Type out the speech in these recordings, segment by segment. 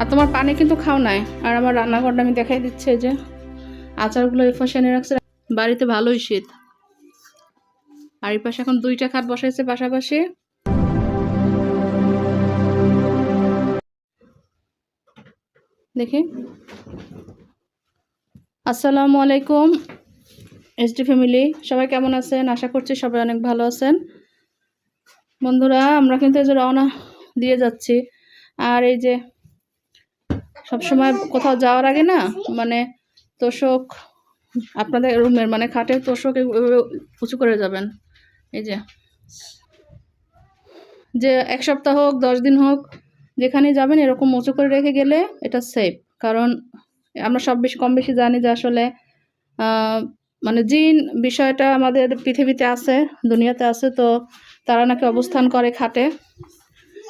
আর তোমার পানি কিন্তু খাও নাই। আর আমার রান্নাঘরটা আমি দেখাই দিচ্ছি যে আচারগুলো এ ফসে রাখছে। বাড়িতে ভালোই শীত। আর এই পাশে এখন দুইটা খাট বসাইছে পাশাপাশি। দেখি। আসসালামু আলাইকুম এসডি ফ্যামিলি। সবাই কেমন আছেন? আশা করছি সবাই অনেক ভালো আছেন। বন্ধুরা, আমরা কিন্তু এই যে রওনা দিয়ে যাচ্ছি। আর এই যে সবসময় কোথাও যাওয়ার আগে না মানে তোষক আপনাদের রুমের মানে খাটের তোষক উঁচু করে যাবেন। এই যে। যে এক সপ্তাহ হোক, দশ দিন হোক যেখানে যাবেন, এরকম উঁচু করে রেখে গেলে এটা সেফ কারণ আমরা সব বেশি, কম বেশি জানি যে আসলে মানে জিন বিষয়টা আমাদের পৃথিবীতে আছে, দুনিয়াতে আছে, তো তারা নাকি অবস্থান করে খাটে।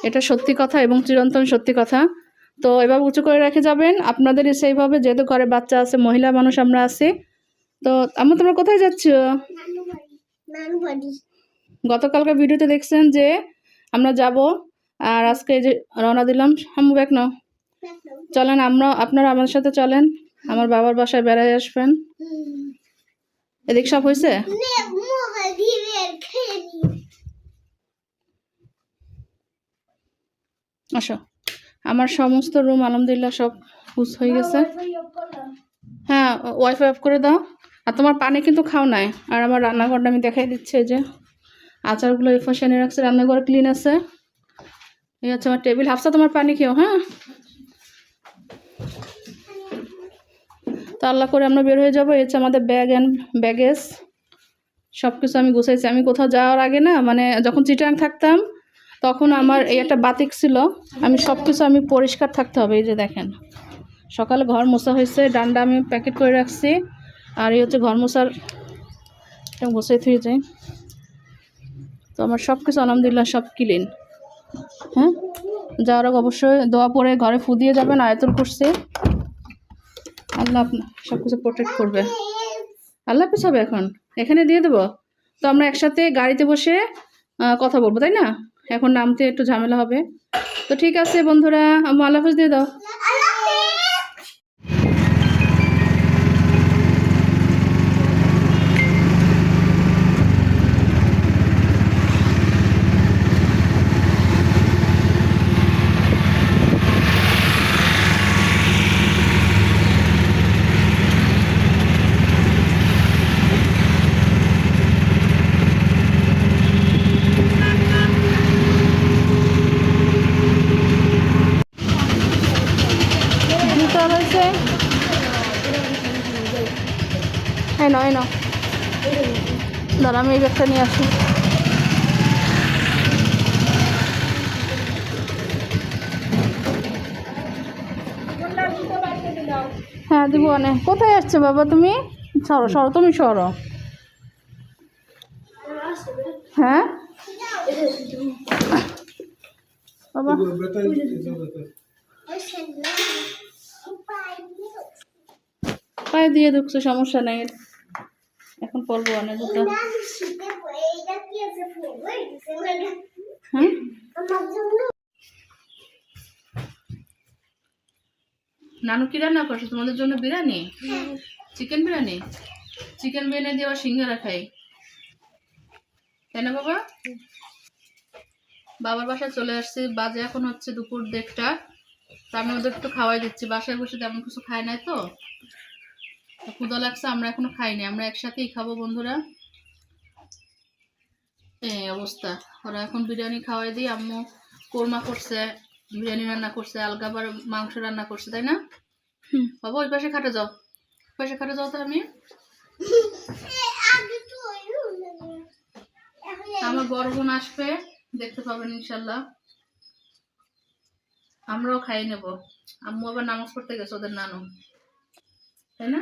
এটা সত্যি কথা এবং চিরন্তন সত্যি কথা। তো এবার উঁচু করে রেখে যাবেন আপনাদের সেইভাবে যেহেতু ঘরে বাচ্চা আছে, মহিলা মানুষ আমরা আছি। তো আমরা তোমরা কোথায় যাচ্ছ? গতকালকে ভিডিওতে দেখছেন যে আমরা যাব আর আজকে যে রওনা দিলাম। হাম্মু ব্যাগ নাও। চলেন, আমরা, আপনারা আমাদের সাথে চলেন। আমার বাবার বাসায় বেড়ায় আসবেন। এদিক সব হয়েছে? আসো। আমার সমস্ত রুম, আলহামদুলিল্লাহ, সব হুস হয়ে গেছে। হ্যাঁ ওয়াইফাই অফ করে দাও। আর তোমার পানি কিন্তু খাও নাই। আর আমার রান্নাঘরটা আমি দেখাই দিচ্ছি যে। আচারগুলো এফা এনে রাখছে, রান্নাঘর ক্লিন আছে। এই হচ্ছে আমার টেবিল হাফসা, তোমার পানি খেও হ্যাঁ? তো আল্লাহ করে আমরা বের হয়ে যাব। এই হচ্ছে আমাদের ব্যাগ অ্যান্ড ব্যাগেজ সব কিছু আমি গুছাইছি। আমি কোথাও যাওয়ার আগে না মানে যখন চিটাং থাকতাম, তখন আমার এই একটা বাতিক ছিল। আমি সব কিছু আমি পরিষ্কার থাকতে হবে, এই যে দেখেন। সকালে ঘর মোছা হয়েছে, ডান্ডা আমি প্যাকেট করে রাখছি। আর এই হচ্ছে ঘর মোছার গোছাই থুয়ে যাই। আমার সব কিছু আলহামদুলিল্লাহ সব ক্লিন হ্যাঁ? যাওয়ার অবশ্যই দোয়া পরে ঘরে ফু দিয়ে যাবেন আয়তন করছে আল্লাহ আপনার সব কিছু প্রোটেক্ট করবে। আল্লাহ হাফিজ হবে এখন। এখানে দিয়ে দেবো। তো আমরা একসাথে গাড়িতে বসে কথা বলব, তাই না? এখন নামতে একটু ঝামেলা হবে। তো ঠিক আছে বন্ধুরা আল্লাহ হাফিজ দিয়ে দাও। এই নাও দাঁড়া, আমি এই ব্যাগটা নিয়ে আসি। হ্যাঁ দিব অনেক কোথায় আসছো বাবা তুমি? সরো সরো, তুমি সরো। হ্যাঁ? বাবা। পায়ে দিয়ে ঢুকছে, সমস্যা নেই। পরবো অনেক হ্যাঁ নানু কি রান্না করছ? তোমাদের জন্য বিরিয়ানি? চিকেন বিরিয়ানি? চিকেন বিরিয়ানি দিয়ে আবার সিঙ্গারা খাই। তাই না বাবা? বাবার বাসায় চলে আসছি। বাজে এখন হচ্ছে দুপুর দেড়টা। তো আমি ওদের একটু খাওয়াই দিচ্ছি। বাসায় বসে তেমন কিছু খাই নাই তো। ক্ষুদা লাগছে আমরা এখনও খাইনি আমরা একসাথেই খাব বন্ধুরা। এই অবস্থা ওরা এখন বিরিয়ানি খাওয়াই দিই আম্মু কোরমা করছে বিরিয়ানি রান্না করছে আলগা আবার মাংস রান্না করছে তাই না? বাবা ওই পাশে খাটে যাও ওই পাশে খাটে যাও তো আমি। আমার বড় বোন আসবে দেখতে পাবেন ইনশাল্লাহ। আমরাও খাই নেব। আম্মু আবার নামাজ পড়তে গেছে ওদের নানু। তাই না?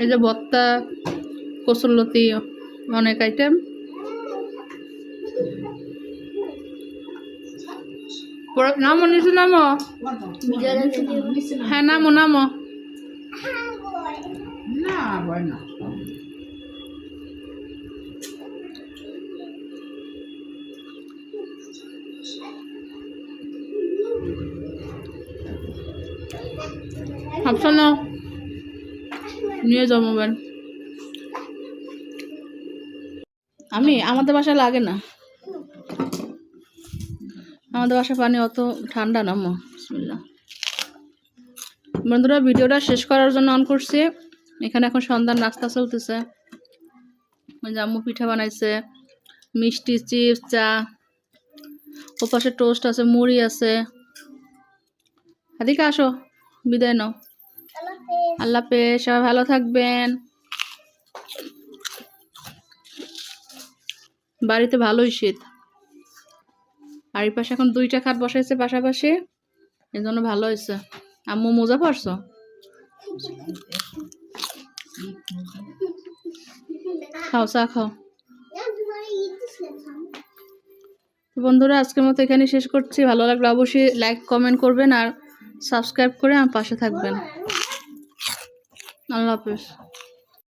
এই যে ভত্তা কসুরলতি অনেক আইটেম নামো নিচে নামো। হ্যাঁ নামো নামো। না নিয়ে মোবাইল। আমি, আমাদের বাসায় লাগে না। আমাদের বাসায় পানি অত ঠান্ডা না, মো। বন্ধুরা, ভিডিওটা শেষ করার জন্য অন করছি। এখানে এখন সন্ধ্যার নাস্তা চলতেছে। আম্মু পিঠা বানাইছে, মিষ্টি চিপস, চা। ওপাশে টোস্ট আছে, মুড়ি আছে। হাদিকে আসো, বিদায় নাও। আল্লাহ হাফেজ, সবাই ভালো থাকবেন। বাড়িতে ভালোই শীত। এই পাশে এখন দুইটা খাট বসাইছে পাশাপাশি এই জন্য ভালো হয়েছে। আম্মু মোজা পড়ছো খাও, চা খাও। বন্ধুরা, আজকের মতো এখানে শেষ করছি। ভালো লাগলে অবশ্যই লাইক কমেন্ট করবেন আর সাবস্ক্রাইব করে আমার পাশে থাকবেন। আল্লাহ হাফেজ